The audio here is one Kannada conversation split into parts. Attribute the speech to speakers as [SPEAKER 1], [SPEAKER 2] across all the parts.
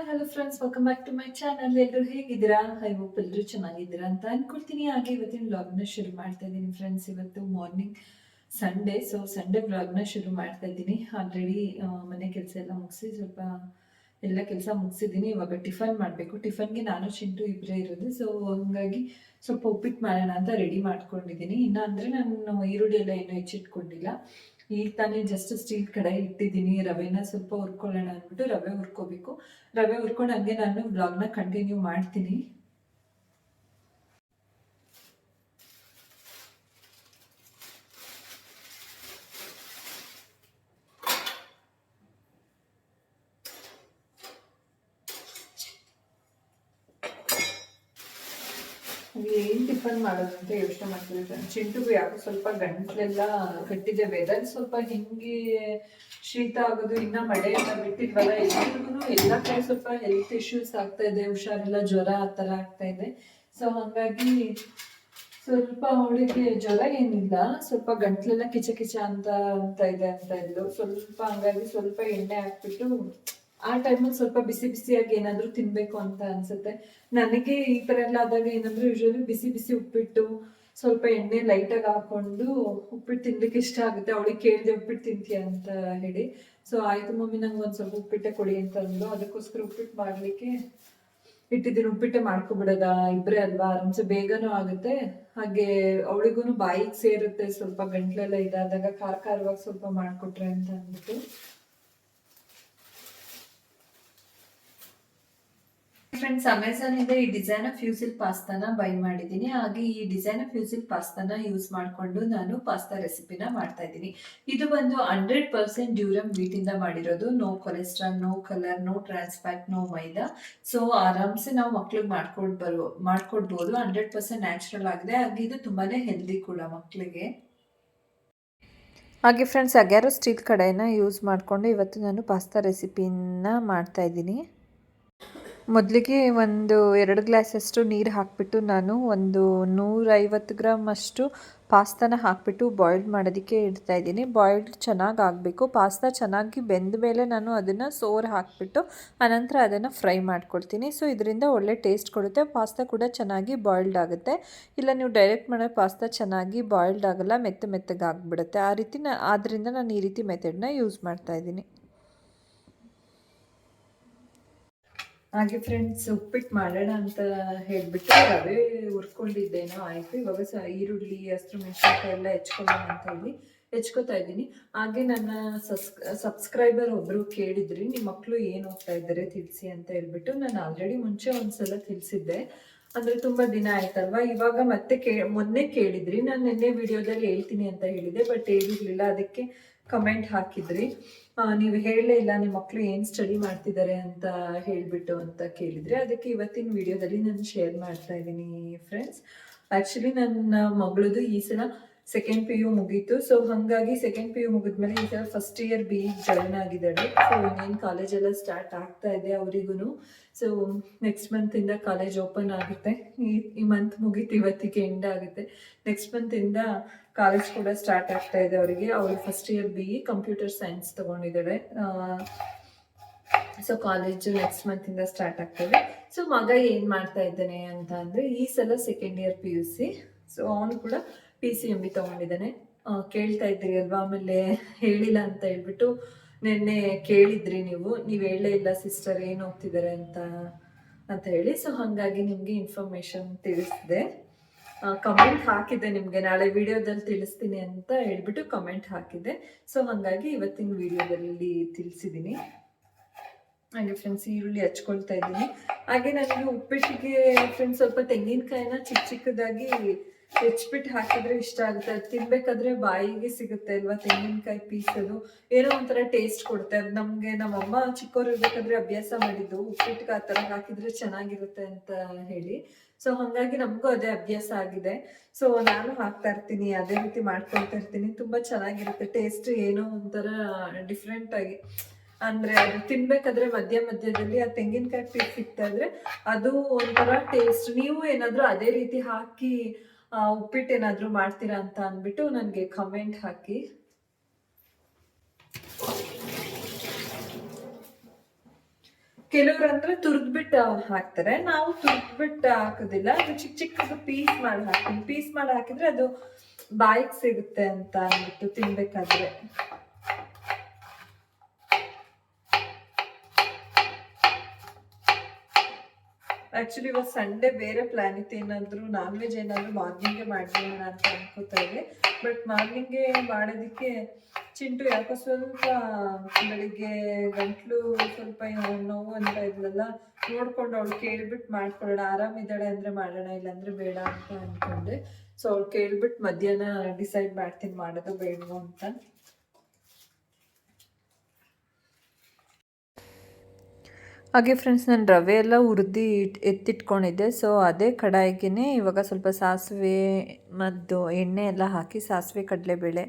[SPEAKER 1] Hi hello friends welcome back to my channel ಎಲ್ಲರೂ ಹೇಗಿದ್ದೀರಾ? ಐ ಹೋಪ್ ಎಲ್ಲರೂ ಚೆನ್ನಾಗಿದ್ದೀರಾ ಅಂತ ಅನ್ಕೊಳ್ತೀನಿ. ಹಾಗೆ ಇವತ್ತಿನ ವ್ಲಾಗ್ನ ಶುರು ಮಾಡ್ತಾ ಇದ್ದೀನಿ ಫ್ರೆಂಡ್ಸ್ ಇವತ್ತು ಮಾರ್ನಿಂಗ್ ಸಂಡೇ ಸೊ ಸಂಡೇ ವ್ಲಾಗ್ನ ಶುರು ಮಾಡ್ತಾ ಇದ್ದೀನಿ. ಆಲ್ರೆಡಿ ಮನೆ ಕೆಲಸ ಎಲ್ಲ ಮುಗಿಸಿ, ಸ್ವಲ್ಪ ಎಲ್ಲ ಕೆಲಸ ಮುಗಿಸಿದ್ದೀನಿ. ಇವಾಗ ಟಿಫನ್ ಮಾಡಬೇಕು. ಟಿಫನ್ಗೆ ನಾನು ಚಿಂಟು ಇಬ್ಬರೇ ಇರೋದು. ಸೊ ಹಂಗಾಗಿ ಸ್ವಲ್ಪ ಉಪ್ಪಿಟ್ಟು ಮಾಡೋಣ ಅಂತ ರೆಡಿ ಮಾಡ್ಕೊಂಡಿದ್ದೀನಿ. ಇನ್ನು ಅಂದರೆ ನಾನು ಈರುಳ್ಳಿ ಎಲ್ಲ ಏನೂ ಹೆಚ್ಚಿಟ್ಕೊಂಡಿಲ್ಲ. ಈಗ ತಾನೇ ಜಸ್ಟ್ ಸ್ಟೀಲ್ ಕಡೆ ಇಟ್ಟಿದ್ದೀನಿ, ರವೆನ ಸ್ವಲ್ಪ ಹುರ್ಕೊಳ್ಳೋಣ ಅಂದ್ಬಿಟ್ಟು ರವೆ ಹುರ್ಕೋಬೇಕು. ರವೆ ಹುರ್ಕೊಂಡು ಹಂಗೆ ನಾನು ಬ್ಲಾಗ್ನ ಕಂಟಿನ್ಯೂ ಮಾಡ್ತೀನಿ. ಏನ್ ಟಿಫನ್ ಮಾಡೋದು ಅಂತ ಯೋಚನೆ ಮಾಡ್ತಿದ್ದೆ. ಚಿಂಟುಗೂ ಯಾಕೋ ಸ್ವಲ್ಪ ಗಂಟ್ಲೆಲ್ಲ ಕಟ್ಟಿದೆ. ವೆದರ್ ಸ್ವಲ್ಪ ಹಿಂಗೆ ಶೀತ ಆಗೋದು, ಇನ್ನ ಮಳೆ ಎಲ್ಲ ಬಿಟ್ಟಿದ್ವಲ್ಲ ಎಲ್ಲರಿಗೂ ಎಲ್ಲ ಕಡೆ ಸ್ವಲ್ಪ ಹೆಲ್ತ್ ಇಶ್ಯೂಸ್ ಆಗ್ತಾ ಇದೆ, ಹುಷಾರಿಲ್ಲ, ಜ್ವರ ಆ ಥರ ಆಗ್ತಾ ಇದೆ. ಸೊ ಹಂಗಾಗಿ ಸ್ವಲ್ಪ ಅವಳಿಗೆ ಜ್ವರ ಏನಿಲ್ಲ, ಸ್ವಲ್ಪ ಗಂಟ್ಲೆಲ್ಲ ಕಿಚ ಕಿಚ ಅಂತ ಅಂತ ಇದೆ ಅಂತ ಇದ್ಲು ಸ್ವಲ್ಪ ಹಂಗಾಗಿ ಸ್ವಲ್ಪ ಎಣ್ಣೆ ಹಾಕ್ಬಿಟ್ಟು ಆ ಟೈಮಲ್ಲಿ ಸ್ವಲ್ಪ ಬಿಸಿ ಬಿಸಿಯಾಗಿ ಏನಾದರೂ ತಿನ್ನಬೇಕು ಅಂತ ಅನ್ಸುತ್ತೆ. ನನಗೆ ಈ ಥರ ಎಲ್ಲ ಆದಾಗ ಏನಂದ್ರೆ ಯೂಶಲಿ ಬಿಸಿ ಬಿಸಿ ಉಪ್ಪಿಟ್ಟು, ಸ್ವಲ್ಪ ಎಣ್ಣೆ ಲೈಟಾಗಿ ಹಾಕೊಂಡು ಉಪ್ಪಿಟ್ಟು ತಿನ್ಲಿಕ್ಕೆ ಇಷ್ಟ ಆಗುತ್ತೆ. ಅವಳಿಗೆ ಕೇಳಿದೆ ಉಪ್ಪಿಟ್ಟು ತಿಂತೀಯ ಅಂತ ಹೇಳಿ. ಸೊ ಆಯಿತು ಮಮ್ಮಿ, ನಂಗೆ ಒಂದು ಸ್ವಲ್ಪ ಉಪ್ಪಿಟ್ಟೆ ಕೊಡಿ ಅಂತ ಅಂದ್ರು ಅದಕ್ಕೋಸ್ಕರ ಉಪ್ಪಿಟ್ಟು ಮಾಡಲಿಕ್ಕೆ ಇಟ್ಟಿದ್ದೀನಿ. ಉಪ್ಪಿಟ್ಟೆ ಮಾಡ್ಕೊಬಿಡೋದ? ಇಬ್ಬರೇ ಅಲ್ವಾ? ಆರಾಮ್ಸೆ ಬೇಗನೂ ಆಗುತ್ತೆ. ಹಾಗೆ ಅವಳಿಗೂ ಬಾಯಿಗೆ ಸೇರುತ್ತೆ. ಸ್ವಲ್ಪ ಗಂಟ್ಲೆಲ್ಲ ಇದಾದಾಗ, ಖಾರ ಖಾರವಾಗಿ ಸ್ವಲ್ಪ ಮಾಡಿಕೊಟ್ರೆ ಅಂತ ಅಂದ್ಬಿಟ್ಟು. ಫ್ರೆಂಡ್ಸ್ ಅಮೆಝಾನ್ ಇಂದ ಈ ಡಿಸೈನ್ ಫ್ಯೂಸಿಲ್ ಪಾಸ್ತಾನ ಬೈ ಮಾಡಿದ್ದೀನಿ. ಹಾಗೆ ಈ ಡಿಸೈನ್ ಫ್ಯೂಸಿಲ್ ಪಾಸ್ತಾನ ಯೂಸ್ ಮಾಡಿಕೊಂಡು ನಾನು ಪಾಸ್ತಾ ರೆಸಿಪಿನ ಮಾಡ್ತಾ ಇದ್ದೀನಿ. ಇದು ಬಂದು ಹಂಡ್ರೆಡ್ ಪರ್ಸೆಂಟ್ ಡ್ಯೂರಮ್ ವೀಟ್ ಇಂದ ಮಾಡಿರೋದು. No cholesterol no colour no trans fat no maida. So ಆರಾಮ್ಸೆ ನಾವು ಮಕ್ಳಿಗೆ ಮಾಡ್ಕೊಂಡು ಬರೋ, ಮಾಡ್ಕೊಡ್ಬೋದು. ಹಂಡ್ರೆಡ್ ಪರ್ಸೆಂಟ್ ನ್ಯಾಚುರಲ್ ಆಗಿದೆ. ಹಾಗೆ ಇದು ತುಂಬಾನೇ ಹೆಲ್ದಿ ಕೂಡ ಮಕ್ಕಳಿಗೆ ಹಾಗೆ ಫ್ರೆಂಡ್ಸ್ ಅಗ್ಯಾರೋ ಸ್ಟೀಲ್ ಕಡೆನ ಯೂಸ್ ಮಾಡಿಕೊಂಡು ಇವತ್ತು ನಾನು ಪಾಸ್ತಾ ರೆಸಿಪಿನ ಮಾಡ್ತಾ ಇದ್ದೀನಿ. ಮೊದಲಿಗೆ ಒಂದು ಎರಡು ಗ್ಲಾಸಷ್ಟು ನೀರು ಹಾಕಿಬಿಟ್ಟು ನಾನು ಒಂದು ನೂರೈವತ್ತು ಗ್ರಾಮ್ ಅಷ್ಟು ಪಾಸ್ತಾನ ಹಾಕಿಬಿಟ್ಟು ಬಾಯ್ಲ್ಡ್ ಮಾಡೋದಕ್ಕೆ ಇಡ್ತಾ ಇದ್ದೀನಿ. ಬಾಯ್ಲ್ಡ್ ಚೆನ್ನಾಗಿ ಆಗಬೇಕು. ಪಾಸ್ತಾ ಚೆನ್ನಾಗಿ ಬೆಂದ ಮೇಲೆ ನಾನು ಅದನ್ನು ಸೋರ್ ಹಾಕಿಬಿಟ್ಟು ಆನಂತರ ಅದನ್ನು ಫ್ರೈ ಮಾಡ್ಕೊಳ್ತೀನಿ. ಸೊ ಇದರಿಂದ ಒಳ್ಳೆ ಟೇಸ್ಟ್ ಕೊಡುತ್ತೆ. ಪಾಸ್ತಾ ಕೂಡ ಚೆನ್ನಾಗಿ ಬಾಯ್ಲ್ಡ್ ಆಗುತ್ತೆ. ಇಲ್ಲ, ನೀವು ಡೈರೆಕ್ಟ್ ಮಾಡೋ ಪಾಸ್ತಾ ಚೆನ್ನಾಗಿ ಬಾಯ್ಲ್ಡ್ ಆಗಲ್ಲ, ಮೆತ್ತ ಆಗಿಬಿಡುತ್ತೆ ಆ ರೀತಿ ನಾ ಆದ್ದರಿಂದ ನಾನು ಈ ರೀತಿ ಮೆಥಡ್ನ ಯೂಸ್ ಮಾಡ್ತಾ ಇದ್ದೀನಿ. ಹಾಗೆ ಫ್ರೆಂಡ್ಸ್ ಉಪ್ಪಿಟ್ಟು ಮಾಡೋಣ ಅಂತ ಹೇಳ್ಬಿಟ್ಟು ರವೆ ಹುರ್ಕೊಂಡಿದ್ದೇನೋ ಆಯಿತು. ಇವಾಗ ಸ ಈರುಳ್ಳಿ ಹಸಿರು ಮೆಣಸಿನ್ಕಾಯಿ ಎಲ್ಲ ಹೆಚ್ಕೊಳ್ಳೋಣ ಅಂತ ಹೇಳಿ ಹೆಚ್ಕೋತಾ ಇದ್ದೀನಿ. ಹಾಗೆ ನನ್ನ ಸಸ್ ಸಬ್ಸ್ಕ್ರೈಬರ್ ಒಬ್ಬರು ಕೇಳಿದ್ರಿ, ನಿಮ್ಮ ಮಕ್ಕಳು ಏನು ಹೋಗ್ತಾ ಇದ್ದಾರೆ ತಿಳಿಸಿ ಅಂತ ಹೇಳ್ಬಿಟ್ಟು ನಾನು ಆಲ್ರೆಡಿ ಮುಂಚೆ ಒಂದ್ಸಲ ತಿಳಿಸಿದ್ದೆ. ಅಂದರೆ ತುಂಬ ದಿನ ಆಯ್ತಲ್ವಾ? ಇವಾಗ ಮತ್ತೆ ಕೇ, ಮೊನ್ನೆ ಕೇಳಿದ್ರಿ. ನಾನು ನಿನ್ನೆ ವಿಡಿಯೋದಲ್ಲಿ ಹೇಳ್ತೀನಿ ಅಂತ ಹೇಳಿದೆ ಬಟ್ ಹೇಳಿರಲಿಲ್ಲ ಅದಕ್ಕೆ ಕಮೆಂಟ್ ಹಾಕಿದ್ರಿ. ನೀವು ಹೇಳಲೇ ಇಲ್ಲ, ನಿಮ್ಮ ಮಕ್ಕಳು ಏನು ಸ್ಟಡಿ ಮಾಡ್ತಿದ್ದಾರೆ ಅಂತ ಹೇಳಿಬಿಟ್ಟು ಅಂತ ಕೇಳಿದ್ರಿ. ಅದಕ್ಕೆ ಇವತ್ತಿನ ವಿಡಿಯೋದಲ್ಲಿ ನಾನು ಶೇರ್ ಮಾಡ್ತಾ ಇದ್ದೀನಿ ಫ್ರೆಂಡ್ಸ್ ಆ್ಯಕ್ಚುಲಿ ನನ್ನ ಮಗಳದು ಈ ಸಲ ಸೆಕೆಂಡ್ ಪಿ ಯು ಮುಗೀತು. ಸೊ ಹಾಗಾಗಿ ಸೆಕೆಂಡ್ ಪಿ ಯು ಮುಗಿದ್ಮೇಲೆ ಈಗ ಫಸ್ಟ್ ಇಯರ್ ಬಿ ಜಾಯ್ನ್ ಆಗಿದ್ದಾಳೆ. ಸೊ ಇನ್ನೇನು ಕಾಲೇಜೆಲ್ಲ ಸ್ಟಾರ್ಟ್ ಆಗ್ತಾ ಇದೆ ಅವರಿಗೂ ಸೊ ನೆಕ್ಸ್ಟ್ ಮಂತಿಂದ ಕಾಲೇಜ್ ಓಪನ್ ಆಗುತ್ತೆ. ಈ ಮಂತ್ ಮುಗೀತು, ಇವತ್ತಿಗೆ ಎಂಡ್ ಆಗುತ್ತೆ. ನೆಕ್ಸ್ಟ್ ಮಂತಿಂದ ಕಾಲೇಜ್ ಕೂಡ ಸ್ಟಾರ್ಟ್ ಆಗ್ತಾ ಇದೆ ಅವರಿಗೆ. ಅವರು first year B computer science ತಗೊಂಡಿದ್ದಾಳೆ so college next ಮಂತಿಂದ ಸ್ಟಾರ್ಟ್ ಆಗ್ತದೆ ಸೊ ಮಗ ಏನು ಮಾಡ್ತಾ ಇದ್ದಾನೆ ಅಂತ ಅಂದರೆ ಈ ಸಲ second year P U C so ಅವನು ಕೂಡ ಪಿ ಸಿ ಎಂ ಬಿ ತೊಗೊಂಡಿದ್ದಾನೆ. ಕೇಳ್ತಾ ಇದ್ರಿ ಅಲ್ವಾ? ಆಮೇಲೆ ಹೇಳಿಲ್ಲ ಅಂತ ಹೇಳ್ಬಿಟ್ಟು ನಿನ್ನೆ ಕೇಳಿದ್ರಿ ನೀವು. ನೀವು ಹೇಳೇ ಇಲ್ಲ ಸಿಸ್ಟರ್ ಏನು ಹೋಗ್ತಿದ್ದಾರೆ ಅಂತ ಅಂತ ಹೇಳಿ. ಸೊ ಹಾಗಾಗಿ ನಿಮಗೆ ಇನ್ಫಾರ್ಮೇಶನ್ ತಿಳಿಸಿದೆ. ಕಮೆಂಟ್ ಹಾಕಿದೆ ನಿಮಗೆ. ನಾಳೆ ವಿಡಿಯೋದಲ್ಲಿ ತಿಳಿಸ್ತೀನಿ ಅಂತ ಹೇಳ್ಬಿಟ್ಟು ಕಮೆಂಟ್ ಹಾಕಿದೆ ಸೊ ಹಾಗಾಗಿ ಇವತ್ತಿನ ವಿಡಿಯೋದಲ್ಲಿ ತಿಳಿಸಿದ್ದೀನಿ. ಹಾಗೆ ಫ್ರೆಂಡ್ಸ್ ಈರುಳ್ಳಿ ಹಚ್ಕೊಳ್ತಾ ಇದ್ದೀನಿ. ಹಾಗೆ ನನಗೆ ಉಪ್ಪಿಟ್ಟಿಗೆ ಫ್ರೆಂಡ್ಸ್ ಸ್ವಲ್ಪ ತೆಂಗಿನಕಾಯಿನ ಚಿಕ್ಕ ಚಿಕ್ಕದಾಗಿ ಹೆಚ್ಚಿಬಿಟ್ಟು ಹಾಕಿದ್ರೆ ಇಷ್ಟ ಆಗುತ್ತೆ. ತಿನ್ಬೇಕಾದ್ರೆ ಬಾಯಿಗೆ ಸಿಗುತ್ತೆ ಅಲ್ವಾ? ತೆಂಗಿನಕಾಯಿ ಪೀಸ್ ಅದು. ಏನೋ ಒಂಥರ ಟೇಸ್ಟ್ ಕೊಡುತ್ತೆ. ಅದು ನಮಗೆ ನಮ್ಮಮ್ಮ ಚಿಕ್ಕವ್ರು ಇರ್ಬೇಕಾದ್ರೆ ಅಭ್ಯಾಸ ಮಾಡಿದ್ದು. ಉಪ್ಪಿಟ್ಟಿಗೆ ಆ ಥರ ಹಾಕಿದ್ರೆ ಚೆನ್ನಾಗಿರುತ್ತೆ ಅಂತ ಹೇಳಿ. ಸೊ ಹಾಗಾಗಿ ನಮಗೂ ಅದೇ ಅಭ್ಯಾಸ ಆಗಿದೆ. ಸೊ ನಾನು ಹಾಕ್ತಾ ಇರ್ತೀನಿ, ಅದೇ ರೀತಿ ಮಾಡ್ಕೊಳ್ತಾ ಇರ್ತೀನಿ. ತುಂಬಾ ಚೆನ್ನಾಗಿರುತ್ತೆ. ಟೇಸ್ಟ್ ಏನೋ ಒಂಥರ ಡಿಫ್ರೆಂಟ್ ಆಗಿ. ಅಂದ್ರೆ ಅದು ತಿನ್ಬೇಕಾದ್ರೆ ಮಧ್ಯ ಮಧ್ಯದಲ್ಲಿ ಆ ತೆಂಗಿನಕಾಯಿ ಪೀಸ್ ಸಿಗ್ತಾ ಇದ್ರೆ ಅದು ಒಂಥರ ಟೇಸ್ಟ್ ನೀವು ಏನಾದ್ರೂ ಅದೇ ರೀತಿ ಹಾಕಿ ಉಪ್ಪಿಟ್ಟು ಏನಾದರೂ ಮಾಡ್ತೀರಾ ಅಂತ ಅಂದ್ಬಿಟ್ಟು ನನಗೆ ಕಮೆಂಟ್ ಹಾಕಿ. ಕೆಲವ್ರು ಅಂದ್ರೆ ತುರ್ದ್ಬಿಟ್ಟು ಹಾಕ್ತಾರೆ. ನಾವು ತುರ್ದ್ಬಿಟ್ಟು ಹಾಕೋದಿಲ್ಲ. ಅದು ಚಿಕ್ಕ ಚಿಕ್ಕದು ಪೀಸ್ ಮಾಡಿ ಹಾಕ್ತೀನಿ. ಪೀಸ್ ಮಾಡಿ ಹಾಕಿದ್ರೆ ಅದು ಬಾಯಿಗೆ ಸಿಗುತ್ತೆ ಅಂತ ಅಂದ್ಬಿಟ್ಟು ತಿನ್ಬೇಕಾದ್ರೆ. ಆಕ್ಚುಲಿ ಇವತ್ತು ಸಂಡೇ ಬೇರೆ ಪ್ಲಾನ್ ಇತ್ತು. ಏನಾದ್ರು ನಾನ್ ವೆಜ್ ಏನಾದ್ರು ಮಾರ್ನಿಂಗೇ ಮಾಡ್ಬೋಣ ಅಂತ ಅನ್ಕೋತಾ ಇದ್ದೆ. ಬಟ್ ಮಾರ್ನಿಂಗೇ ಮಾಡೋದಕ್ಕೆ ಚಿಂಟು ಯಾಕೋ ಸ್ವಲ್ಪ ಬೆಳಿಗ್ಗೆ ಗಂಟ್ಲು ಸ್ವಲ್ಪ ನೋವು ಅಂತ ಇದ್ಲಲ್ಲ, ನೋಡ್ಕೊಂಡು ಅವಳು ಕೇಳ್ಬಿಟ್ಟು ಮಾಡ್ಕೊಳ್ಳೋಣ. ಆರಾಮಿದ್ದಾಳೆ ಅಂದ್ರೆ ಮಾಡೋಣ, ಇಲ್ಲಾಂದರೆ ಬೇಡ ಅಂತ ಅಂದ್ಕೊಂಡೆ ಸೊ ಅವ್ಳು ಕೇಳ್ಬಿಟ್ಟು ಮಧ್ಯಾಹ್ನ ಡಿಸೈಡ್ ಮಾಡ್ತೀನಿ ಮಾಡೋದು ಬೇಡವೋ ಅಂತ. ಹಾಗೆ ಫ್ರೆಂಡ್ಸ್ ನಾನು ರವೆ ಎಲ್ಲ ಹುರಿದು ಇಟ್, ಎತ್ತಿಟ್ಕೊಂಡಿದ್ದೆ. ಸೊ ಅದೇ ಕಡಾಯಿಗೆ ಇವಾಗ ಸ್ವಲ್ಪ ಸಾಸಿವೆ ಮತ್ತು ಎಣ್ಣೆ ಎಲ್ಲ ಹಾಕಿ ಸಾಸಿವೆ ಕಡಲೆಬೇಳೆ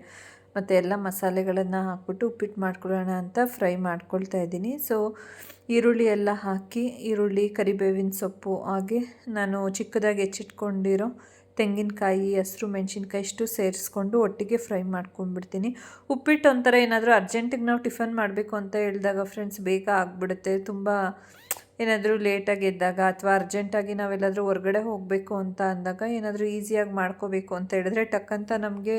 [SPEAKER 1] ಮತ್ತು ಎಲ್ಲ ಮಸಾಲೆಗಳನ್ನು ಹಾಕ್ಬಿಟ್ಟು ಉಪ್ಪಿಟ್ಟು ಮಾಡ್ಕೊಳ್ಳೋಣ ಅಂತ ಫ್ರೈ ಮಾಡ್ಕೊಳ್ತಾ ಇದ್ದೀನಿ. ಸೊ ಈರುಳ್ಳಿ ಎಲ್ಲ ಹಾಕಿ, ಈರುಳ್ಳಿ, ಕರಿಬೇವಿನ ಸೊಪ್ಪು ಹಾಗೆ ನಾನು ಚಿಕ್ಕದಾಗಿ ಹೆಚ್ಚಿಟ್ಕೊಂಡಿರೋ ತೆಂಗಿನಕಾಯಿ, ಹಸಿರು, ಮೆಣಸಿನ್ಕಾಯಿ ಇಷ್ಟು ಸೇರಿಸ್ಕೊಂಡು ಒಟ್ಟಿಗೆ ಫ್ರೈ ಮಾಡ್ಕೊಂಡ್ಬಿಡ್ತೀನಿ. ಉಪ್ಪಿಟ್ಟು ಒಂಥರ ಏನಾದರೂ ಅರ್ಜೆಂಟಿಗೆ ನಾವು ಟಿಫನ್ ಮಾಡಬೇಕು ಅಂತ ಹೇಳಿದಾಗ ಫ್ರೆಂಡ್ಸ್ ಬೇಗ ಆಗಿಬಿಡುತ್ತೆ. ತುಂಬ ಏನಾದರೂ ಲೇಟಾಗಿ ಎದ್ದಾಗ ಅಥವಾ ಅರ್ಜೆಂಟಾಗಿ ನಾವೆಲ್ಲಾದರೂ ಹೊರಗಡೆ ಹೋಗಬೇಕು ಅಂತ ಅಂದಾಗ ಏನಾದರೂ ಈಸಿಯಾಗಿ ಮಾಡ್ಕೋಬೇಕು ಅಂತ ಹೇಳಿದ್ರೆ ಟಕ್ಕಂತ ನಮಗೆ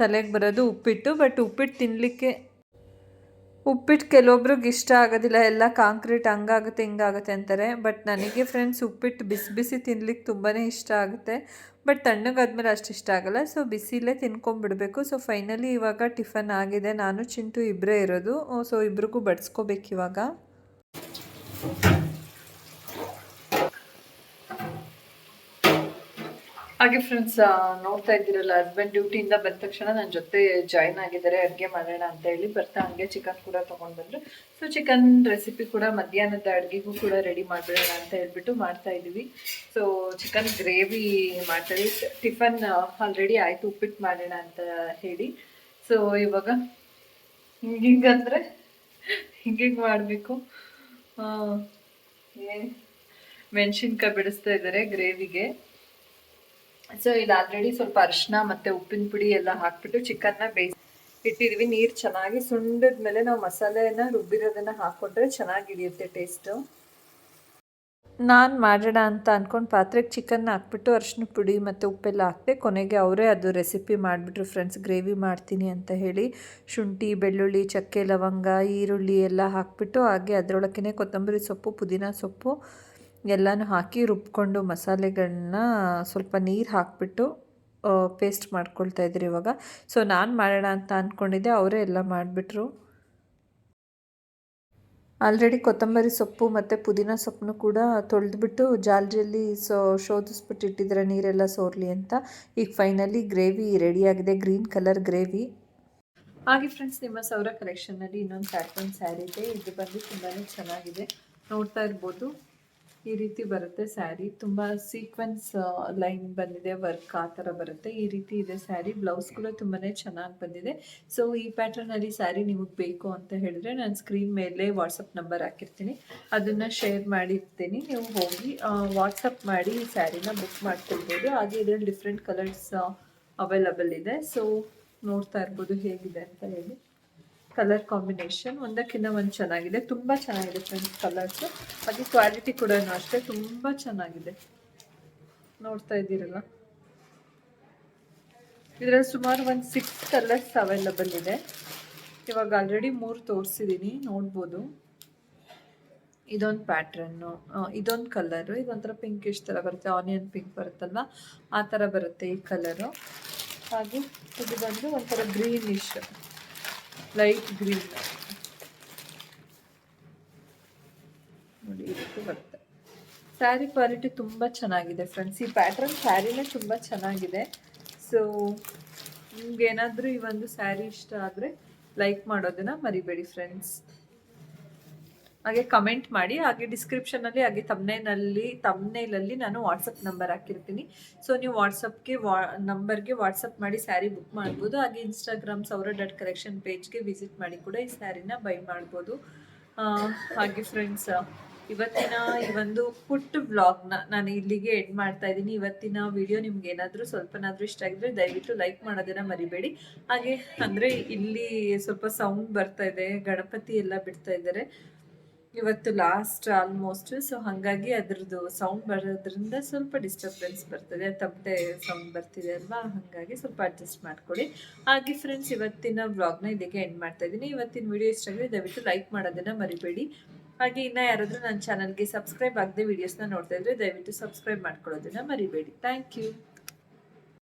[SPEAKER 1] ತಲೆಗೆ ಬರೋದು ಉಪ್ಪಿಟ್ಟು. ಬಟ್ ಉಪ್ಪಿಟ್ಟು ತಿನ್ನಲಿಕ್ಕೆ ಉಪ್ಪಿಟ್ಟು ಕೆಲವೊಬ್ರಿಗೆ ಇಷ್ಟ ಆಗೋದಿಲ್ಲ, ಎಲ್ಲ ಕಾಂಕ್ರೀಟ್ ಹಂಗಾಗುತ್ತೆ, ಹಿಂಗಾಗುತ್ತೆ ಅಂತಾರೆ. ಬಟ್ ನನಗೆ ಫ್ರೆಂಡ್ಸ್ ಉಪ್ಪಿಟ್ಟು ಬಿಸಿ ಬಿಸಿ ತಿನ್ಲಿಕ್ಕೆ ತುಂಬಾ ಇಷ್ಟ ಆಗುತ್ತೆ. ಬಟ್ ತಣ್ಣಗಾದ್ಮೇಲೆ ಅಷ್ಟು ಇಷ್ಟ ಆಗಲ್ಲ. ಸೊ ಬಿಸಿಲೇ ತಿನ್ಕೊಂಬಿಡ್ಬೇಕು. ಸೊ ಫೈನಲಿ ಇವಾಗ ಟಿಫನ್ ಆಗಿದೆ. ನಾನು ಚಿಂಟು ಇಬ್ಬರೇ ಇರೋದು. ಸೊ ಇಬ್ರಿಗೂ ಬಡಿಸ್ಕೋಬೇಕು ಇವಾಗ. ಹಾಗೆ ಫ್ರೆಂಡ್ಸ್ ನೋಡ್ತಾ ಇದ್ದೀರಲ್ಲ ಹಸ್ಬೆಂಡ್ ಡ್ಯೂಟಿಯಿಂದ ಬಂದ ತಕ್ಷಣ ನನ್ನ ಜೊತೆ ಜಾಯ್ನ್ ಆಗಿದ್ದಾರೆ, ಅಡುಗೆ ಮಾಡೋಣ ಅಂತ ಹೇಳಿ ಬರ್ತಾ, ಹಂಗೆ ಚಿಕನ್ ಕೂಡ ತೊಗೊಂಡು ಬಂದರು. ಸೊ ಚಿಕನ್ ರೆಸಿಪಿ ಕೂಡ ಮಧ್ಯಾಹ್ನದ ಅಡುಗೆಗೂ ಕೂಡ ರೆಡಿ ಮಾಡಿಬಿಡೋಣ ಅಂತ ಹೇಳ್ಬಿಟ್ಟು ಮಾಡ್ತಾ ಇದ್ದೀವಿ. ಸೊ ಚಿಕನ್ ಗ್ರೇವಿ ಮಾಡ್ತೀವಿ ಟಿಫನ್ ಆಲ್ರೆಡಿ ಆಯಿತು, ಉಪ್ಪಿಟ್ಟು ಮಾಡೋಣ ಅಂತ ಹೇಳಿ. ಸೊ ಇವಾಗ ಹಿಂಗಿಂಗಂದರೆ ಹಿಂಗಿಂಗೆ ಮಾಡಬೇಕು? ಮೆಣಸಿನ್ಕಾಯಿ ಬಿಡಿಸ್ತಾ ಇದ್ದಾರೆ ಗ್ರೇವಿಗೆ ಸೊ ಇದು ಆಲ್ರೆಡಿ ಸ್ವಲ್ಪ ಅರಿಶಿನ ಮತ್ತೆ ಉಪ್ಪಿನ ಪುಡಿ ಎಲ್ಲ ಹಾಕ್ಬಿಟ್ಟು ಚಿಕನ್ನ ಬೇಯಿಸಿ ಇಟ್ಟಿದೀವಿ. ನೀರು ಚೆನ್ನಾಗಿ ಸುಂಡಿದ ಮೇಲೆ ನಾವು ಮಸಾಲೆನ ರುಬ್ಬಿರೋದನ್ನ ಚೆನ್ನಾಗಿ ಹಿಡಿಯುತ್ತೆ ಟೇಸ್ಟು ನಾನು ಮಾಡೋಣ ಅಂತ ಅಂದ್ಕೊಂಡು ಪಾತ್ರೆಗೆ ಚಿಕನ್ ಹಾಕ್ಬಿಟ್ಟು ಅರಿಶಿನ ಪುಡಿ ಮತ್ತು ಉಪ್ಪೆಲ್ಲ ಹಾಕಿದೆ ಕೊನೆಗೆ ಅವರೇ ಅದು ರೆಸಿಪಿ ಮಾಡಿಬಿಟ್ರು. ಫ್ರೆಂಡ್ಸ್ ಗ್ರೇವಿ ಮಾಡ್ತೀನಿ ಅಂತ ಹೇಳಿ ಶುಂಠಿ, ಬೆಳ್ಳುಳ್ಳಿ, ಚಕ್ಕೆ, ಲವಂಗ, ಈರುಳ್ಳಿ ಎಲ್ಲ ಹಾಕ್ಬಿಟ್ಟು ಹಾಗೆ ಅದರೊಳಕ್ಕೆ ಕೊತ್ತಂಬರಿ ಸೊಪ್ಪು, ಪುದೀನ ಸೊಪ್ಪು ಎಲ್ಲನೂ ಹಾಕಿ ರುಬ್ಕೊಂಡು ಮಸಾಲೆಗಳನ್ನ ಸ್ವಲ್ಪ ನೀರು ಹಾಕಿಬಿಟ್ಟು ಪೇಸ್ಟ್ ಮಾಡ್ಕೊಳ್ತಾ ಇದ್ರಿ ಇವಾಗ. ಸೊ ನಾನು ಮಾಡೋಣ ಅಂತ ಅಂದ್ಕೊಂಡಿದ್ದೆ ಅವರೇ ಎಲ್ಲ ಮಾಡಿಬಿಟ್ರು. ಆಲ್ರೆಡಿ ಕೊತ್ತಂಬರಿ ಸೊಪ್ಪು ಮತ್ತು ಪುದೀನ ಸೊಪ್ಪನ್ನು ಕೂಡ ತೊಳೆದ್ಬಿಟ್ಟು ಜಾಲರಿಯಲ್ಲಿ ಸೊ, ಶೋಧಿಸ್ಬಿಟ್ಟು ಇಟ್ಟಿದ್ರೆ ನೀರೆಲ್ಲ ಸೋರಲಿ ಅಂತ. ಈಗ ಫೈನಲಿ ಗ್ರೇವಿ ರೆಡಿಯಾಗಿದೆ ಗ್ರೀನ್ ಕಲರ್ ಗ್ರೇವಿ ಹಾಗೆ ಫ್ರೆಂಡ್ಸ್ ನಿಮ್ಮ ಸೌರ ಕಲೆಕ್ಷನ್ನಲ್ಲಿ ಇನ್ನೊಂದು ಪ್ಯಾಟರ್ನ್ ಸ್ಯಾರಿ ಇದೆ. ಇದು ಬಂದು ತುಂಬಾ ಚೆನ್ನಾಗಿದೆ. ನೋಡ್ತಾ ಇರ್ಬೋದು. ಈ ರೀತಿ ಬರುತ್ತೆ ಸ್ಯಾರಿ. ತುಂಬ ಸೀಕ್ವೆನ್ಸ್ ಲೈನ್ ಬಂದಿದೆ ವರ್ಕ್ ಆ ಥರ ಬರುತ್ತೆ. ಈ ರೀತಿ ಇದೆ ಸ್ಯಾರಿ. ಬ್ಲೌಸ್ ಕೂಡ ತುಂಬಾ ಚೆನ್ನಾಗಿ ಬಂದಿದೆ. ಸೊ ಈ ಪ್ಯಾಟರ್ನಲ್ಲಿ ಸ್ಯಾರಿ ನಿಮಗೆ ಬೇಕು ಅಂತ ಹೇಳಿದ್ರೆ ನಾನು ಸ್ಕ್ರೀನ್ ಮೇಲೆ ವಾಟ್ಸಪ್ ನಂಬರ್ ಹಾಕಿರ್ತೀನಿ. ಅದನ್ನು ಶೇರ್ ಮಾಡಿರ್ತೀನಿ. ನೀವು ಹೋಗಿ ವಾಟ್ಸಪ್ ಮಾಡಿ ಈ ಸ್ಯಾರಿನ ಬುಕ್ ಮಾಡ್ಕೊಳ್ಬೋದು. ಹಾಗೆ ಇದರಲ್ಲಿ ಡಿಫ್ರೆಂಟ್ ಕಲರ್ಸ್ ಅವೈಲಬಲ್ ಇದೆ. ಸೊ ನೋಡ್ತಾ ಇರ್ಬೋದು ಹೇಗಿದೆ ಅಂತ ಹೇಳಿ. ಕಲರ್ ಕಾಂಬಿನೇಷನ್ ಒಂದಕ್ಕಿಂತ ಒಂದು ಚೆನ್ನಾಗಿದೆ. ತುಂಬ ಚೆನ್ನಾಗಿದೆ ಫ್ರೆಂಡ್ಸ್ ಕಲರ್ಸ್ ಹಾಗೆ ಕ್ವಾಲಿಟಿ ಕೂಡ ಅಷ್ಟೇ. ತುಂಬ ಚೆನ್ನಾಗಿದೆ. ನೋಡ್ತಾ ಇದ್ದೀರಲ್ಲ ಇದರಲ್ಲಿ ಸುಮಾರು ಒಂದು ಸಿಕ್ಸ್ ಕಲರ್ಸ್ ಅವೈಲಬಲ್ ಇದೆ. ಇವಾಗ ಆಲ್ರೆಡಿ ಮೂರು ತೋರಿಸಿದ್ದೀನಿ ನೋಡ್ಬೋದು. ಇದೊಂದು ಪ್ಯಾಟ್ರನ್ನು ಇದೊಂದು ಕಲರು ಇದೊಂಥರ ಪಿಂಕಿಶ್ ಥರ ಬರುತ್ತೆ. ಆನಿಯನ್ ಪಿಂಕ್ ಬರುತ್ತಲ್ವ? ಆ ಥರ ಬರುತ್ತೆ ಈ ಕಲರು ಹಾಗೆ ಇದು ಬಂದು ಒಂಥರ ಗ್ರೀನಿಶ್ ಲೈಟ್ ಗ್ರೀನ್ ನೋಡಿ ಬರುತ್ತೆ. ಸ್ಯಾರಿ ಕ್ವಾಲಿಟಿ ತುಂಬ ಚೆನ್ನಾಗಿದೆ ಫ್ರೆಂಡ್ಸ್ ಈ ಪ್ಯಾಟ್ರನ್ ಸ್ಯಾರಿನೇ ತುಂಬ ಚೆನ್ನಾಗಿದೆ. ಸೊ ನಿಮ್ಗೆ ಏನಾದರೂ ಈ ಒಂದು ಸ್ಯಾರಿ ಇಷ್ಟ ಆದರೆ ಲೈಕ್ ಮಾಡೋದನ್ನ ಮರಿಬೇಡಿ ಫ್ರೆಂಡ್ಸ್ ಹಾಗೆ ಕಮೆಂಟ್ ಮಾಡಿ, ಹಾಗೆ ಡಿಸ್ಕ್ರಿಪ್ಷನಲ್ಲಿ ಹಾಗೆ ತಮ್ನೇನಲ್ಲಿ ತಮ್ನೇಲಲ್ಲಿ ನಾನು ವಾಟ್ಸಪ್ ನಂಬರ್ ಹಾಕಿರ್ತೀನಿ. ಸೊ ನೀವು ವಾಟ್ಸಪ್ಗೆ ವಾ ನಂಬರ್ಗೆ ವಾಟ್ಸಪ್ ಮಾಡಿ ಸ್ಯಾರಿ ಬುಕ್ ಮಾಡ್ಬೋದು. ಹಾಗೆ ಇನ್ಸ್ಟಾಗ್ರಾಮ್ ಸೌರ ಡಾಟ್ ಕಲೆಕ್ಷನ್ ಪೇಜ್ಗೆ ವಿಸಿಟ್ ಮಾಡಿ ಕೂಡ ಈ ಸ್ಯಾರಿನ ಬೈ ಮಾಡ್ಬೋದು. ಹಾಗೆ ಫ್ರೆಂಡ್ಸ್ ಇವತ್ತಿನ ಈ ಒಂದು ಪುಟ್ಟ ವ್ಲಾಗ್ನ ನಾನು ಇಲ್ಲಿಗೆ ಎಡ್ ಮಾಡ್ತಾ ಇದ್ದೀನಿ. ಇವತ್ತಿನ ವಿಡಿಯೋ ನಿಮ್ಗೆ ಏನಾದರೂ ಸ್ವಲ್ಪನಾದರೂ ಇಷ್ಟ ಆಗಿದ್ರೆ ದಯವಿಟ್ಟು ಲೈಕ್ ಮಾಡೋದನ್ನ ಮರಿಬೇಡಿ. ಹಾಗೆ, ಅಂದರೆ ಇಲ್ಲಿ ಸ್ವಲ್ಪ ಸೌಂಡ್ ಬರ್ತಾ ಇದೆ, ಗಣಪತಿ ಎಲ್ಲ ಬಿಡ್ತಾ ಇದ್ದಾರೆ. ಇವತ್ತು ಲಾಸ್ಟ್ ಆಲ್ಮೋಸ್ಟ್ ಸೊ ಹಾಗಾಗಿ ಅದ್ರದ್ದು ಸೌಂಡ್ ಬರೋದ್ರಿಂದ ಸ್ವಲ್ಪ ಡಿಸ್ಟರ್ಬೆನ್ಸ್ ಬರ್ತದೆ, ತಪ್ಪದೆ ಸೌಂಡ್ ಬರ್ತಿದೆ ಅಲ್ವಾ? ಹಾಗಾಗಿ ಸ್ವಲ್ಪ ಅಡ್ಜಸ್ಟ್ ಮಾಡ್ಕೊಳ್ಳಿ. ಹಾಗೆ ಫ್ರೆಂಡ್ಸ್ ಇವತ್ತಿನ ವ್ಲಾಗ್ನ ಇದಕ್ಕೆ ಎಂಡ್ ಮಾಡ್ತಾ ಇದ್ದೀನಿ. ಇವತ್ತಿನ ವಿಡಿಯೋ ಇಷ್ಟ ಆಗಿದೆ ದಯವಿಟ್ಟು ಲೈಕ್ ಮಾಡೋದನ್ನ ಮರಿಬೇಡಿ. ಹಾಗೆ ಇನ್ನ ಯಾರಾದರೂ ನನ್ನ ಚಾನಲ್ಗೆ ಸಬ್ಸ್ಕ್ರೈಬ್ ಆಗದೆ ವಿಡಿಯೋಸ್ನ ನೋಡ್ತಾ ಇದ್ರೆ ದಯವಿಟ್ಟು ಸಬ್ಸ್ಕ್ರೈಬ್ ಮಾಡ್ಕೊಳ್ಳೋದನ್ನ ಮರಿಬೇಡಿ. Thank you